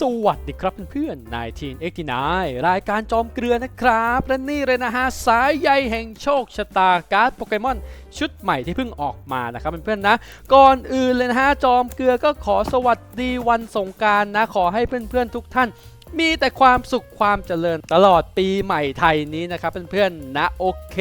สวัสดีครับเพื่อนๆ1989 รายการจอมเกลือนะครับ และนี่เลยนะฮะ สายใยแห่งโชคชะตาการ์ดโปเกมอนชุดใหม่ที่เพิ่งออกมานะครับเพื่อนๆนะ ก่อนอื่นเลยนะฮะ จอมเกลือก็ขอสวัสดีวันสงการนะ ขอให้เพื่อนๆทุกท่าน มีแต่ความสุขความเจริญตลอดปีใหม่ไทยนี้นะครับเพื่อนๆนะโอเค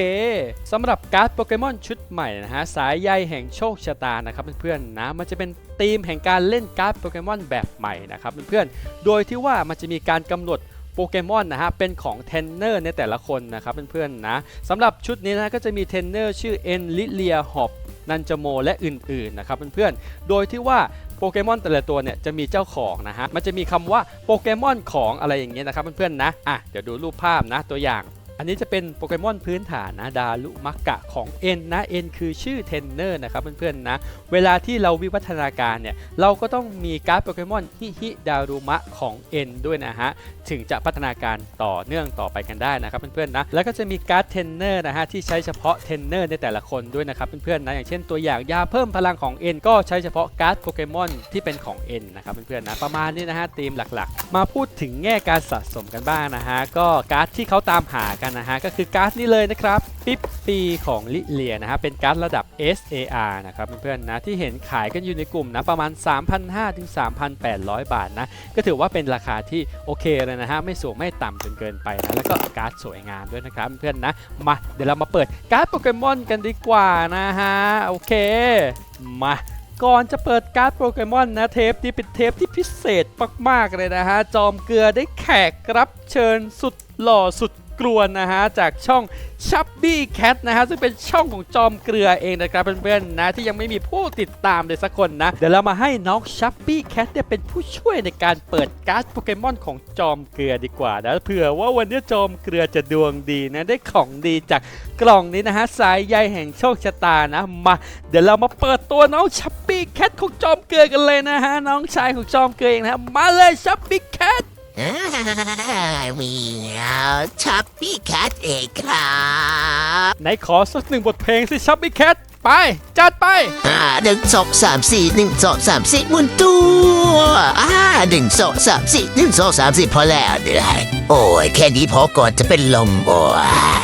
สำหรับการ์ดโปเกมอนชุดใหม่นะฮะสายใยแห่งโชคชะตานะครับเพื่อนๆนะมันจะเป็นธีมแห่งการเล่นการ์ดโปเกมอนแบบใหม่นะครับเพื่อนๆโดยที่ว่ามันจะมีการกำหนดโปเกมอนนะฮะเป็นของเทรนเนอร์ในแต่ละคนนะครับเพื่อนๆนะสำหรับชุดนี้นะก็จะมีเทรนเนอร์ชื่อเอ็นลิเลียฮอบนันจโมและอื่นๆนะครับเพื่อนๆ โดยที่ว่า โปเกมอนแต่ละตัวเนี่ยจะมีเจ้าของนะฮะมันจะมีคำว่าโปเกมอนของอะไรอย่างเงี้ยนะครับเพื่อนๆนะอะเดี๋ยวดูรูปภาพนะตัวอย่าง อันนี้จะเป็นโปเกมอนพื้นฐานนะดารุมักกะของเอ็นนะ N คือชื่อเทนเนอร์นะครับเพื่อนๆนะเวลาที่เราวิวัฒนาการเนี่ยเราก็ต้องมีการ์ดโปเกมอนฮิฮิดารุมะของ N ด้วยนะฮะถึงจะพัฒนาการต่อเนื่องต่อไปกันได้นะครับเพื่อนๆนะแล้วก็จะมีการ์ดเทนเนอร์นะฮะที่ใช้เฉพาะเทนเนอร์ในแต่ละคนด้วยนะครับเพื่อนๆนะอย่างเช่นตัวอย่างยาเพิ่มพลังของ N ก็ใช้เฉพาะการ์ดโปเกมอนที่เป็นของ N นะครับเพื่อนๆนะประมาณนี้นะฮะธีมหลักๆ มาพูดถึงแง่การสะสมกันบ้างนะฮะก็การ์ดที่เขาตามหากันนะฮะก็คือการ์ดนี้เลยนะครับปิ๊บปีของลิเลียนะฮะเป็นการ์ดระดับ SAR นะครับเพื่อนๆนะที่เห็นขายกันอยู่ในกลุ่มนะประมาณ 3,500ถึง3,800 บาทนะก็ถือว่าเป็นราคาที่โอเคเลยนะฮะไม่สูงไม่ต่ำจนเกินไปนะแล้วก็การ์ดสวยงามด้วยนะครับเพื่อนๆนะมาเดี๋ยวเรามาเปิดการ์ดโปเกมอนกันดีกว่านะฮะโอเคมาก่อนจะเปิดการ์ดโปเกมอนนะเทปนี้เป็นเทปที่พิเศษมากๆเลยนะฮะ จอมเกลือได้แขกรับเชิญสุดหล่อสุด กลวนนะฮะจากช่อง Chubby Cat นะฮะซึ่งเป็นช่องของจอมเกลือเองนะครับเพื่อนๆนะที่ยังไม่มีผู้ติดตามเลยสักคนนะ เดี๋ยวเรามาให้น้อง Chubby Cat เนี่ยเป็นผู้ช่วยในการเปิดการ์ดโปเกมอนของจอมเกลือดีกว่านะเผื่อว่าวันนี้จอมเกลือจะดวงดีนะได้ของดีจากกล่องนี้นะฮะสายใยแห่งโชคชะตานะมา เดี๋ยวเรามาเปิดตัวน้องชัปปี้แคทของจอมเกลือกันเลยนะฮะน้องชายของจอมเกลือเองนะมาเลยชัปปี้แคท มีเอาชัปปี้แคทเองครับไหนขอสักหนึ่งบทเพลงสิชัปปี้แคทไป จัดไปอ่าหนึ่งสองสามสี่หนึ่งสองสามสี่หมุนตัวอ่าหนึ่งสองสามสี่หนึ่งสองสามสี่พอแล้วเหนื่อยโอ้ยแค่นี้พอก่อนจะเป็นลมโอ้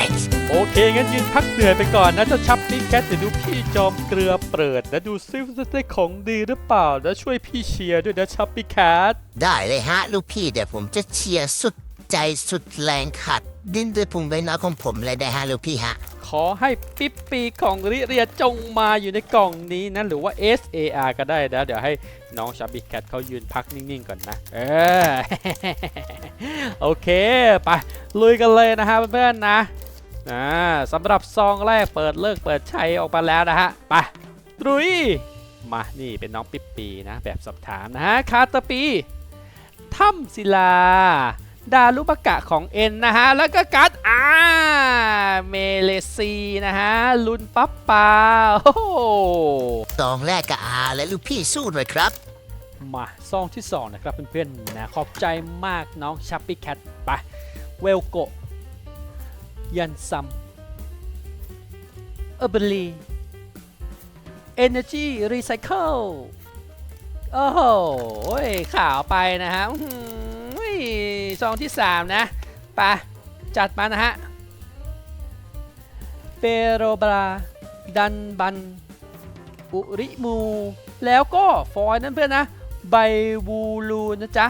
ยโอ เคงั้นยืนพักเหนื่อยไปก่อนนะเจ้าชัปปี้แคทเดี๋ยวดูพี่จอมเกลือเปิดนะดูซิว่าจะได้ของดีหรือเปล่าแล้วช่วยพี่เชียร์ด้วยนะชัปปี้แคทได้เลยฮะลูกพี่เดี๋ยวผมจะเชียร์สุดใจสุดแรงขัด ดิ้นด้วยพุงด้วยน้อของผมเลยนะฮะลูกพี่ฮะ ขอให้ปิ๊ปปีของริเรียจงมาอยู่ในกล่องนี้นะหรือว่า SAR ก็ได้นะเดี๋ยวให้น้องชับบิแคทเขายืนพักนิ่งๆก่อนนะ เออ โอเค ไป ลุยกันเลยนะฮะเพื่อนๆนะ อ่าสำหรับซองแรกเปิดเลิกเปิดใช้ออกมาแล้วนะฮะไปลุยมานี่เป็นน้องปิ๊ปปีนะแบบสอบถามนะฮะคาตาปีถ้ำศิลา ดารุบกะของเอ็นนะฮะ แล้วก็การ์ดอ่าเมเลซีนะฮะ ลุนปั๊บปาโอ้โหตองแรกกับอาและลูกพี่สู้หน่อยครับ มาซองที่ 2 นะครับเพื่อนๆนะขอบใจมากน้องชัปปี้แคทไปเวลโก ยันซัมเอเบลีเอเนจีรีไซเคิลโอ้โหข่าวไปนะฮะซองที่ 3 นะไปจัดมานะฮะเปโรบราดันบัน อุริมู แล้วก็ฟอยล์นั่นเพื่อนนะ ไบวูลูนะจ๊ะ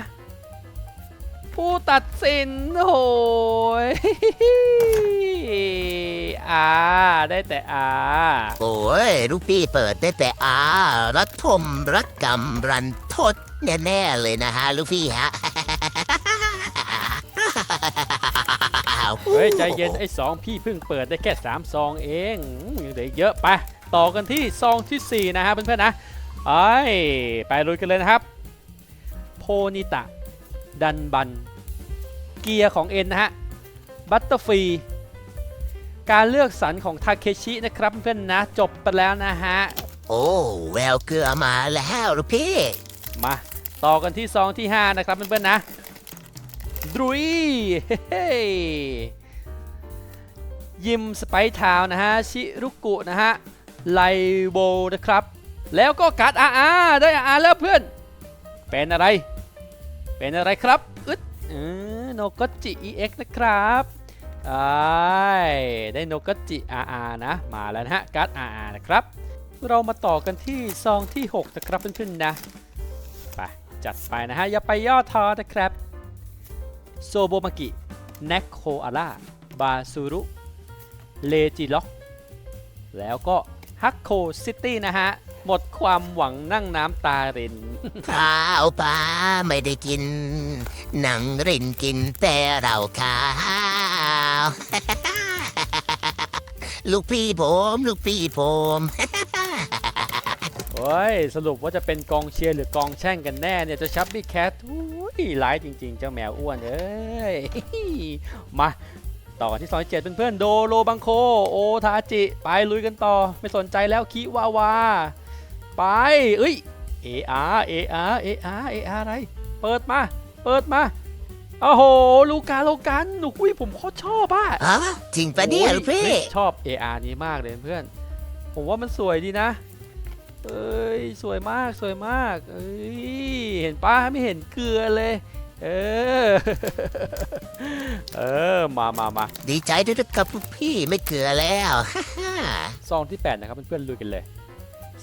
ผู้ตัดสินโอ้ยอาได้แต่อาโอ้ยลูกพี่เปิดได้แต่อารักทมรักกรรมรันทดแน่ๆเลยนะฮะลูกพี่ฮะ เฮ้ยใจเย็นไอ้สองพี่เพิ่งเปิดได้แค่3ซองเองอืมยังเหลืออีกเยอะไปต่อกันที่ซองทีสี่4นะฮะเพื่อนๆนะไอ้ยไปลุยกันเลยนะครับ โพนิตะ ดันบัน เกียร์ของเอ็นนะฮะบัตเตอร์ฟรีการเลือกสรรของทาเคชินะครับเพื่อนๆนะจบไปแล้วนะฮะ โอ้แววเกลือมาแล้วลูกพี่ มาต่อกันที่ซองที่ 5 นะครับเพื่อนๆนะดรุยเฮ้ยยิมสไปทาวนะฮะ ชิรุกุนะฮะ ไลโบนะครับ แล้วก็การ์ดอาอาได้อาอาแล้วเพื่อน เป็นอะไร เป็นอะไรครับ เออโนกจิ EX นะครับไอ้ได้โนกจิ RR นะ มาแล้วนะฮะการ์ด RR นะครับ เรามาต่อกันที่ซองที่ 6 นะครับเพื่อนๆนะ ไป จัดไปนะฮะ อย่าไปย่อท้อนะครับ โซโบมากิแนคโคอาร่าบาซูรุ เลจิล็อก แล้วก็ฮักโคซิตี้นะฮะ หมดความหวังนั่งน้ำตาริน ข้าวปลาไม่ได้กิน หนังรินกินแต่เราข้าว ลูกพี่ผม ลูกพี่ผม โอ้ย สรุปว่าจะเป็นกองเชียร์หรือกองแช่งกันแน่เนี่ยเจะชับบี้แคทอุ้ยร้ายจริง ๆ เจ้าแมวอ้วนเอ้ย มาต่อกันที่ซอยเจ็ดเพื่อนๆโดโลบังโค โอทาจิ ไปลุยกันต่อ ไม่สนใจแล้วคิวาวา ไป เอ้ยเออาเออาเออาเออาอะไร เปิดมา เปิดมา โอ้โห ลูกาโลกันหนุกวิผมโคตรชอบอะฮะจริงปะเนี่ยโอ้ลูกพี่ฮ้ยชอบ AR นี้มากเลยเพื่อน ผมว่ามันสวยดีนะ เอ้ย สวยมาก สวยมาก เอ้ย เห็นป้าไม่เห็นเกลือเลย เออ เออ มามามาดีใจด้วยนะครับลูกพี่ไม่เกลือแล้วซองที่ 8 นะครับเพื่อนๆลุยกันเลย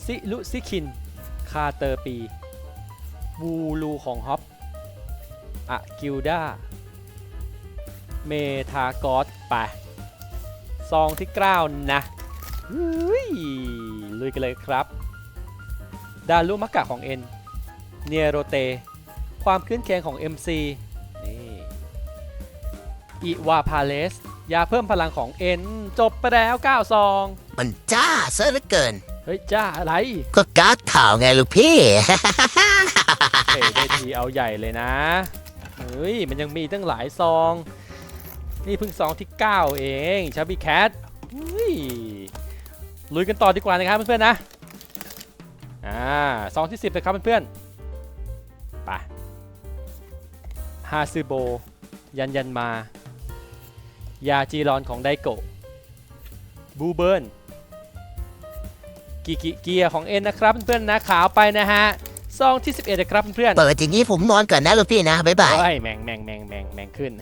ซิลุซิคิน คาเตอร์ปีวูลูของฮอปอะกิลดาเมทากอสไป ซองที่9นะอุ้ยลุยกันเลยครับ ดารุมักกะของเอ็นเนโรเต ความเคลื่อนแขงของ MC นี่อิวาพาเลส ยาเพิ่มพลังของเอ็นจบไปแล้ว9ซอง มันจ้าซะเหลือเกิน ฮ้ยจ้าอะไรก็การ์ดข่าวไงลูกพี่เฮ้ยได้ทีเอาใหญ่เลยนะ เฮ้ย มันยังมีตั้งหลายซอง นี่เพิ่งซองที่ 9 เองชาบีแคทเฮ้ยลุยกันต่อดีกว่านะครับเพื่อนๆนะ อ่าซองที่ 10นะครับเพื่อนๆไปฮาซึโบ ยันยันมา ยาจีรอนของไดโกะบูเบิร์น กิกิเกียร์ของเอ็นนะครับเพื่อนๆนะขาวไปนะฮะซองที่ 11นะครับเพื่อนๆเปิดอย่างนี้ผมนอนก่อนนะลูกพี่นะบ๊ายบายเฮ้ยแมงแมงแมงแมงแมงขึ้น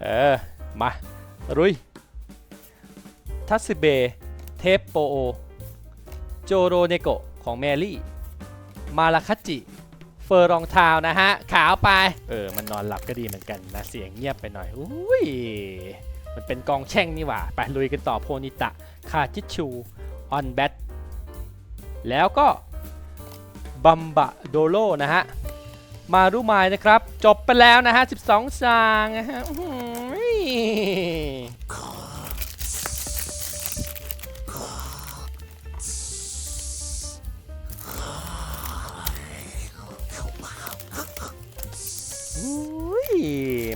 เออ มารุยทัสเบเทปโปโอ โจโรเนโกะของแมรี่ มาลาคัจิเฟอร์รองเท้านะฮะ ขาวไป เออ มันนอนหลับก็ดีเหมือนกันนะ เสียงเงียบไปหน่อย อุ้ย มันเป็นกองแช่งนี่หว่า ไปลุยกันต่อโพนิตะ คาจิชู ออนแบทแล้วก็บัมบะโดโลนะฮะ มารุมายนะครับ จบไปแล้วนะฮะ 12 สางนะฮะ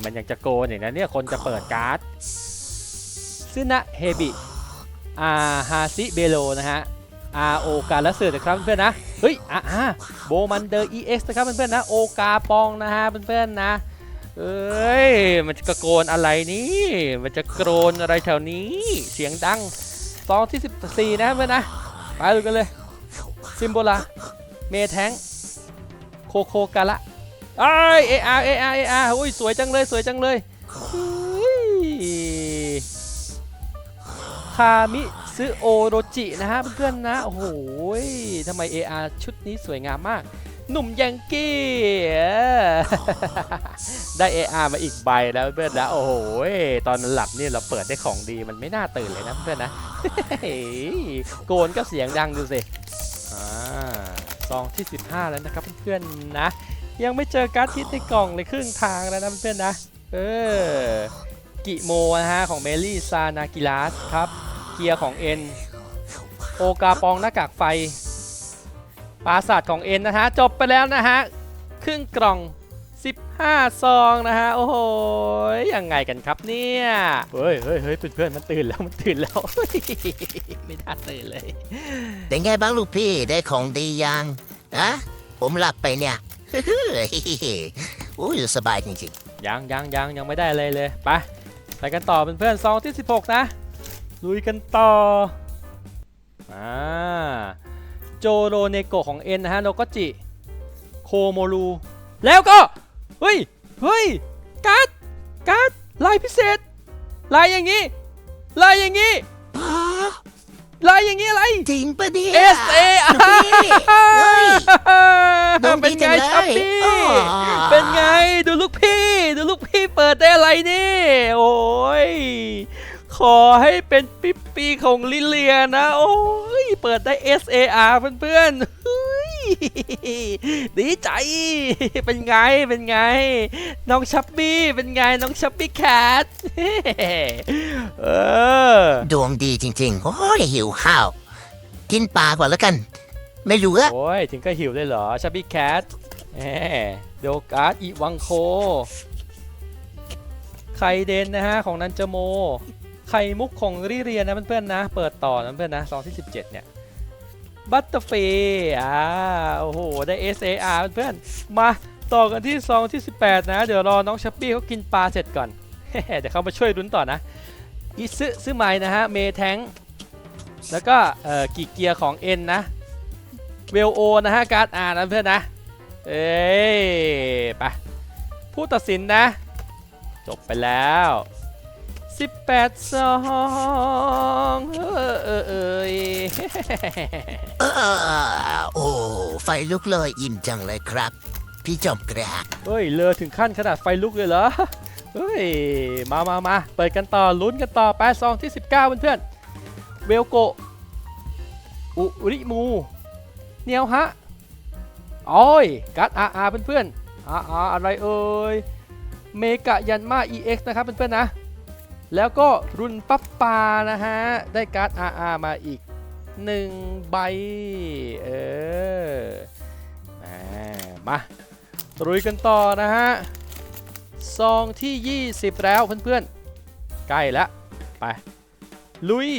มันยังจะโกนอย่างนั้นเนี่ย คนจะเปิดการ์ดซึนะเฮบิ อาฮาซิเบโลนะฮะ R O การละเสือนะครับเพื่อนๆนะ เฮ้ยอะโบมันเดอร์ EX นะครับเพื่อนๆนะ โอกาปองนะฮะเพื่อนๆนะ เอ้ย มันจะกระโกนอะไรนี่ มันจะโกรนอะไรแถวนี้ เสียงดังซองที่ 14 นะเพื่อนนะ ไปดูกันเลย ซิมโบลา เมแทงโคโคกาละเอ้ย AR AR AR อุ้ย สวยจังเลย สวยจังเลย คามิซึโอโรจินะฮะเพื่อนๆนะ โอ้โหยทำไม AR ชุดนี้สวยงามมาก หนุ่มยังกี้เออได้ AR มาอีกใบแล้วเพื่อนนะ โอ้โหยตอนหลับนี่เราเปิดได้ของดีมันไม่น่าตื่นเลยนะเพื่อนนะโกนก็เสียงดังดูสิซองที่ 15 แล้วนะครับเพื่อนๆนะ ยังไม่เจอการ์ดทิศในกล่องเลยครึ่งทางแล้วนะเพื่อนๆนะ เออ กิโมนะฮะของเมลี่ซานากิลาสครับ เกียร์ของเอ็นโอกาปองหน้ากากไฟ ปราศาสตร์ของเอ็นนะฮะ จบไปแล้วนะฮะ ครึ่งกล่อง 15 ซองนะฮะ โอ้โห ยังไงกันครับเนี่ย เฮ้ยเฮ้ยเฮ้ยเพื่อนมันตื่นแล้ว มันตื่นแล้ว ไม่น่าตื่นเลย เป็นไงบ้างลูกพี่ได้ของดียังอะผมหลับไปเนี่ยโอ้ยสบายจริงยังยังยังยังไม่ได้เลยเลย ไป ไปกันต่อเพื่อนๆซองที่ 16 นะ ลุยกันต่ออ่าโจโรเนโกของเอ็นนะฮะโนโกจิ โคโมรูแล้วก็ เฮ้ย เฮ้ย การ์ด การ์ด ลายพิเศษ ลายอย่างนี้ ลายอย่างนี้ ลายอย่างนี้อะไร จริงปะเนี่ย S A R เฮ้ย ดวงดีเป็นไงจังเลยชับปี้อ๋อ เป็นไงดูลูกพี่ ดูลูกพี่เปิดได้อะไรนี่ โอ้ย ขอให้เป็นปิ๊ปปี้ของลิเลียนะ โอ้ย เปิดได้ S A R เพื่อนๆเฮ้ย ดีใจ เป็นไง เป็นไง น้องชับบี้ เป็นไง น้องชับบี้แคทเออ ดวงดีจริง ๆ โอ้ยหิวข้าว กินปลาก่อนแล้วกัน ไม่รู้อะโอ้ย ถึงก็หิวเลยเหรอชับบี้แคทแหมเดโอการ์ดอีวังโค ไข่เดนนะฮะ ของนันจโม ไข่มุกของริเรียนะเพื่อนๆนะ เปิดต่อนะเพื่อนๆนะซองที่ 17 เนี่ย บัตเตอร์เฟอ่าโอ้โห ได้ SAR เพื่อนๆมาต่อกันที่ซองที่ 18 นะ เดี๋ยวรอน้องชัปปี้เขากินปลาเสร็จก่อน เดี๋ยวเขามาช่วยรุ้นต่อนะอิซึซึไมนะฮะ เมแทงแล้วก็เอ่อกีเกียร์ของ N นะเวลโอนะฮะ การ์ดอาร์นะเพื่อนนะ เอ้ยไปผู้ตัดสินนะ จบไปแล้ว 18ซองเออเออเอยเออโอ้ไฟลุกเลยอิ่มจังเลยครับ พี่จอมกระเฮ้ยเลอถึงขั้นขนาดไฟลุกเลยเหรอเฮ้ยมามามาเปิดกันต่อลุ้นกันต่อแปดซองที่ 19เพื่อนๆเวลโกะอุริมู เนียวฮะโอ้ยการ์ดอาร์อาร์เพื่อนๆอาร์อาร์อะไรเอ่ยเมกะยันมา EX นะครับเพื่อนๆนะ แล้วก็รุ่นปั๊บปานะฮะ ได้การ์ด RR มาอีก 1 ใบ เออมาลุยกันต่อนะฮะ ซองที่ 20 แล้วเพื่อนๆ ใกล้แล้ว ไป ลุย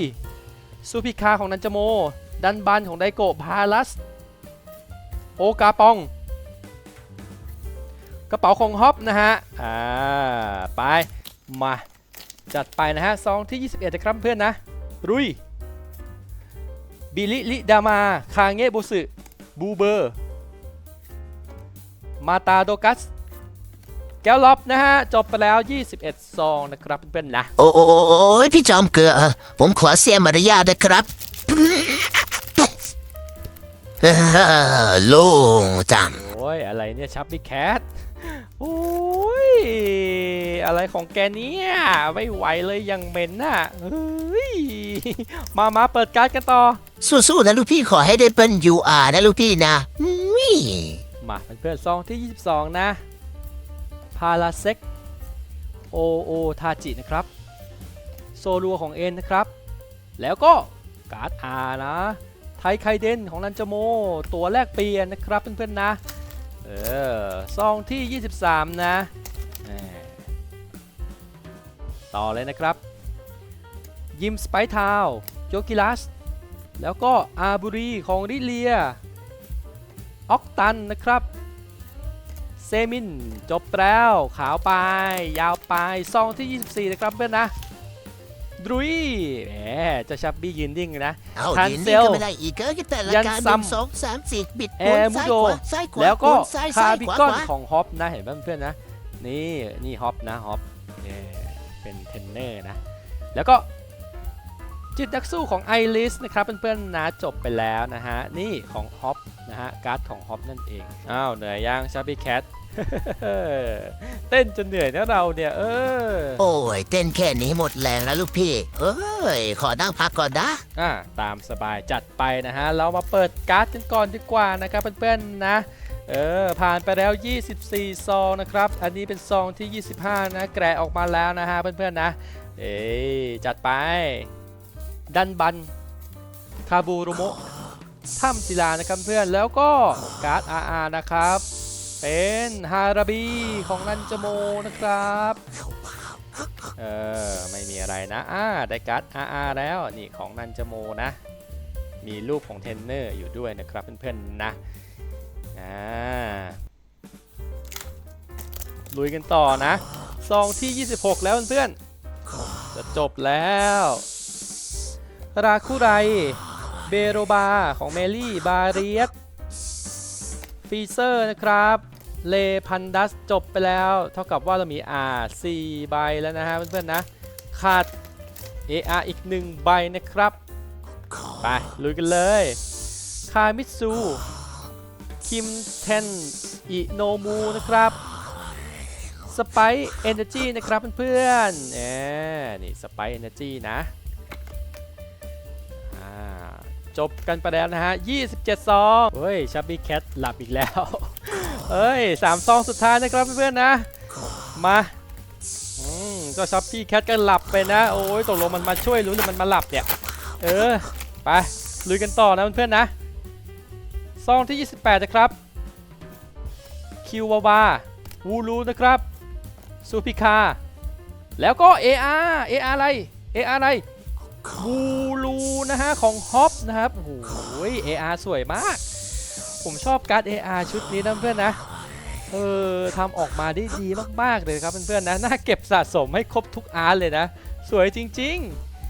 ซูพิคาของนันจโม ดันบันของไดโกะพาลัส โอกาปอง กระเป๋าของฮอปนะฮะ อ่า ไป มา จัดไปนะฮะซองที่ 21นะครับเพื่อนนะ รุยบิลิลิดามา คาเงะโบสึบูเบอร์ มาตาโดกัส แก้วล็อบนะฮะ จบไปแล้ว 21 ซองนะครับเพื่อนๆนะ โอ้โอ้โอ้โอ้ยพี่จอมเกลือ ผมขอเสียมารยาทนะครับเออโล่งจังโอ้ย อะไรเนี่ย ชับบี้แคท โอ้ย อะไรของแกเนี่ยไม่ไหวเลยยังเหม็นน่ะเฮ้ยมามาเปิดการ์ดกันต่อ สู้ๆนะลูกพี่ขอให้ได้เป็น UR นะลูกพี่นะนี่มาเพื่อนๆซองที่ 22 นะพาราเซกโอโอทาจินะครับ โซลัวของเอ็นนะครับ แล้วก็การ์ดอานะ ไทไคเดนของนันจโม ตัวแรกเปลี่ยนนะครับเพื่อนๆนะ เออซองที่ 23 นะแหม่ ต่อเลยนะครับ ยิมสไปทาวโยกิลัส แล้วก็อาบุรีของริเลีย ออกตันนะครับ เซมิน จบแล้ว ขาวไป ยาวไปซองที่ 24 นะครับเพื่อนนะดรุยแหมเจะชับบี้ยืนดิ้งนะเอาทันดินเซนี่ลก็ไม่ได้อีกเออแต่ละยันการหซันึ่มงสองสามสี่บิดแอหมุนร์มุซ้ายโดขวาซ้ายขวาแล้วก็หมุนซ้ายคาซ้ายบิขวากอนขวาของฮอปนะเห็นไหมเพื่อนๆนะ นี่นี่ฮอปนะฮอป เอ่อเป็นเทรนเนอร์นะ แล้วก็จิตนักสู้ของไอริสนะครับเพื่อนๆนะจบไปแล้วนะฮะ นี่ของฮอปนะฮะ การ์ดของฮอปนั่นเอง อ้าวเหนื่อยยังชาบี้แคทเต้นจนเหนื่อยนะเราเนี่ย เออ โอ้ย เต้นแค่นี้หมดแรงแล้วลูกพี่ เอ้ย ขอนั่งพักก่อนนะ อ่าตามสบายจัดไปนะฮะ เรามาเปิดการ์ดกันก่อนดีกว่านะครับเพื่อนๆนะ เออผ่านไปแล้ว 24 ซองนะครับ อันนี้เป็นซองที่ 25 นะ แกะออกมาแล้วนะฮะเพื่อนๆนะ เอ้จัดไป ดันบัน คาบูรุโมะถ้ำศิลานะครับเพื่อนแล้วก็การ์ด RR นะครับ เป็นฮาราบีของนันจโมนะครับ เออไม่มีอะไรนะอ่าได้การ์ด RR แล้วนี่ของนันจโมนะ มีรูปของเทนเนอร์อยู่ด้วยนะครับเพื่อนๆนะ อ่าลุยกันต่อนะซองที่ 26 แล้วเพื่อนๆจะจบแล้ว ราคุไร เบโรบา ของเมลี่ บาเรียสฟีเซอร์นะครับ เลพันดัสจบไปแล้ว เท่ากับว่าเรามี R 4ใบแล้วนะฮะเพื่อนๆนะ ขาด AR อีก 1 ใบนะครับ ไป ลุยกันเลย คามิตซู คิมเทนอิโนมูนะครับสไปเอนเนจีนะครับเพื่อนๆเออนี่สไปเอนเนจีนะจบกันไปแล้วนะฮะ 27 ซองเฮ้ยชับบี้แคทหลับอีกแล้วเอ้ยสามซองสุดท้ายนะครับเพื่อนๆนะ มาอืมก็ชับบี้แคทก็หลับไปนะ โอ้ยตกลงมันมาช่วยหรือมันมาหลับเนี่ย เออ ไป ลุยกันต่อนะเพื่อนๆนะ ซองที่ 28 นะครับ คิววาวาวูลูนะครับซูพิคา แล้วก็ AR AR อะไร AR อะไรวูลูนะฮะ ของฮอปนะครับ โอ้โห AR สวยมาก ผมชอบการ์ด AR ชุดนี้นะเพื่อนนะ เออทำออกมาได้ดีมาก ๆ เลยครับเพื่อนๆนะ น่าเก็บสะสมให้ครบทุกอาร์ตเลยนะ สวยจริง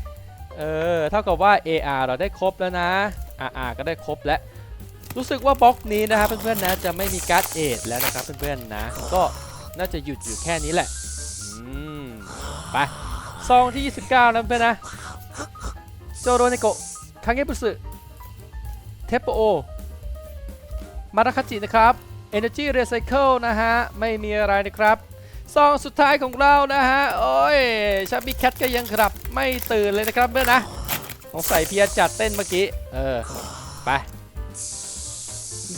ๆ เออ เท่ากับว่า AR เราได้ครบแล้วนะ RR ก็ได้ครบแล้ว รู้สึกว่าบล็อกนี้นะครับเพื่อนๆนะจะไม่มีการ์ดเอทแล้วนะครับเพื่อนๆนะ ก็น่าจะหยุดอยู่แค่นี้แหละอืมไปซองที่ 29แล้วเพื่อนนะโจโรเนโกะคังเงปุสึเทปโอมาราคาจินะครับ Energy Recycle นะฮะ ไม่มีอะไรนะครับซองสุดท้ายของเรานะฮะ โอ้ยชาบีแคทก็ยังครับไม่ตื่นเลยนะครับเพื่อนนะสงสัยเพียจัดเต้นเมื่อกี้ เออ ไป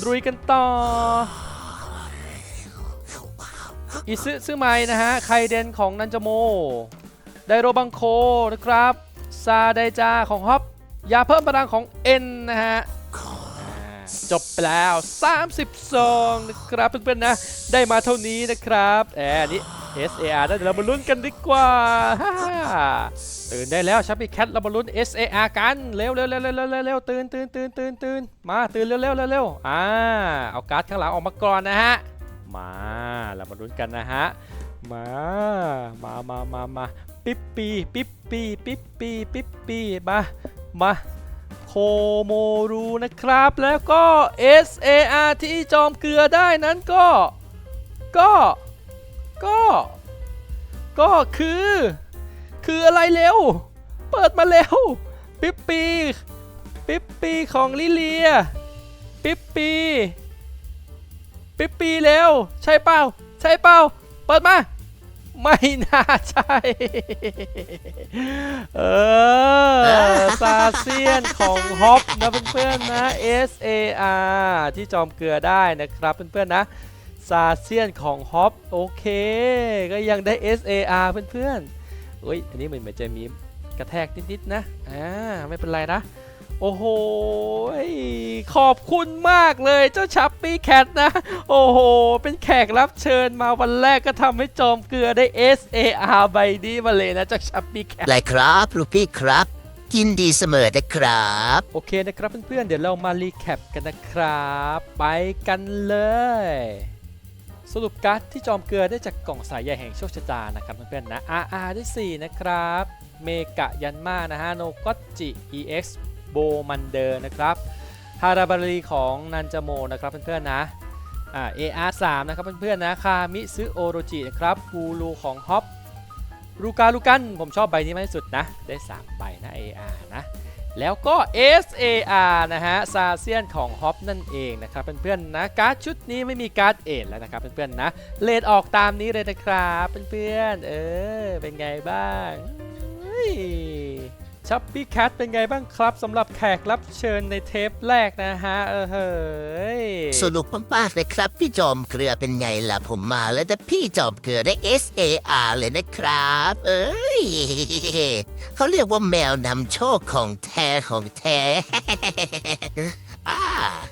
รุยกันต่ออิซึซึไมนะฮะไคเดนของนันจโม ไดโรบังโคนะครับ ซาไดจาของฮอปยาเพิ่มพลังของเอ็นนะฮะจบไปแล้ว30ซองนะครับเพื่อนๆนะ ได้มาเท่านี้นะครับแอบนี่ SAR ได้เดี๋ยวเรามาลุ้นกันดีกว่าตื่นได้แล้วชับบี้แคทเรามาลุ้น SAR กันเร็วเร็วเร็วเร็วเร็วเร็วตื่นตื่นตื่นตื่นตื่นมาตื่นเร็วเร็วเร็วเร็วอ่าเอาการ์ดข้างหลังออกมาก่อนนะฮะมาเรามาลุ้นกันนะฮะมามามามามาปิ๊ปปีปิ๊ปปีปิ๊ปปีปิ๊ปปีมามาโคโมรูนะครับ แล้วก็ SAR ที่จอมเกลือได้นั้นก็ ก็ ก็ ก็คือ คืออะไรเร็ว เปิดมาเร็ว ปิ๊ปปีปิ๊ปปีของลิเลีย ปิ๊ปปีปิ๊ปปีเร็ว ใช่เปล่า ใช่เปล่า เปิดมา ไม่น่าใช่ เออ ซาเซียนของฮอปนะเพื่อนๆนะ SAR ที่จอมเกลือได้นะครับเพื่อนๆนะ ซาเซียนของฮอปโอเค ก็ยังได้ SAR เพื่อนๆเอ้ยอันนี้เหมือนเหมือนจะมีกระแทกนิดๆนะอ่าไม่เป็นไรนะ โอ้โห ขอบคุณมากเลยเจ้าชัปปี้แคทนะ โอ้โห เป็นแขกรับเชิญมาวันแรกก็ทำให้จอมเกลือได้ SAR ใบนี้มาเลยนะเจ้าชัปปี้แคทไรครับลูกพี่ครับ กินดีเสมอนะครับ โอเคนะครับเพื่อนๆ เดี๋ยวเรามารีแคปกันนะครับ ไปกันเลย สรุปการ์ดที่จอมเกลือได้จากกล่องสายใยแห่งโชคชะตานะครับเพื่อนๆนะ RR ได้ 4 นะครับ เมกะยันมานะฮะโนกจิ EX โบมันเดอร์นะครับฮาราบารีของนันจโมนะครับเพื่อนๆนะอ่า AR 3นะครับเพื่อนๆนะคามิซึโอโรจินะครับกูรูของฮอปลูกาลูกันผมชอบใบนี้มากที่สุดนะ ได้ 3 ใบนะ AR นะ แล้วก็ SAR นะฮะซาเซียนของฮอปนั่นเองนะครับเพื่อนๆนะการ์ดชุดนี้ไม่มีการ์ดเอทแล้วนะครับเพื่อนๆนะเลดออกตามนี้เลยนะครับเพื่อนๆเออเป็นไงบ้าง ชัปปี้แคทเป็นไงบ้างครับสำหรับแขกรับเชิญในเทปแรกนะฮะ เออเฮ้ยสนุกมากๆเลยครับ พี่จอมเกลือเป็นไงล่ะผมมาแล้วแต่พี่จอมเกลือได้ SAR เลยนะครับ เอ้ยเขาเรียกว่าแมวนำโชคของแท้ของแท้ อ่า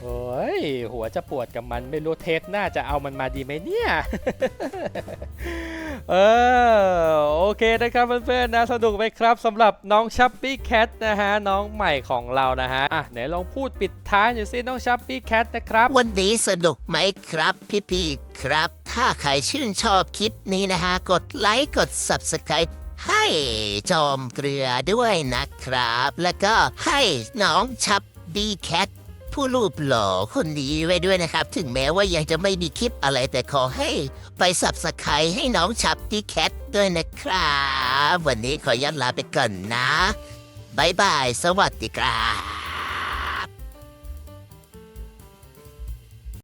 โอ้ยหัวจะปวดกับมันไม่รู้เทปหน้าจะเอามันมาดีไหมเนี่ย เออโอเคนะครับเพื่อนๆนะสนุกไหมครับสำหรับน้องชัปปี้แคทนะฮะน้องใหม่ของเรานะฮะอะไหนลองพูดปิดท้ายหน่อยสิน้องชัปปี้แคทนะครับ วันนี้สนุกไหมครับพี่ๆครับ ถ้าใครชื่นชอบคลิปนี้นะฮะ กดไลค์กด Subscribe ให้จอมเกลือด้วยนะครับ แล้วก็ให้น้องชับบีแคท ผู้รูปหล่อคนนี้ไว้ด้วยนะครับ ถึงแม้ว่ายังจะไม่มีคลิปอะไรแต่ขอให้ไปสับสไครให้น้องชับที่แคทด้วยนะครับ วันนี้ขอยันลาไปก่อนนะบายบาย สวัสดีครับ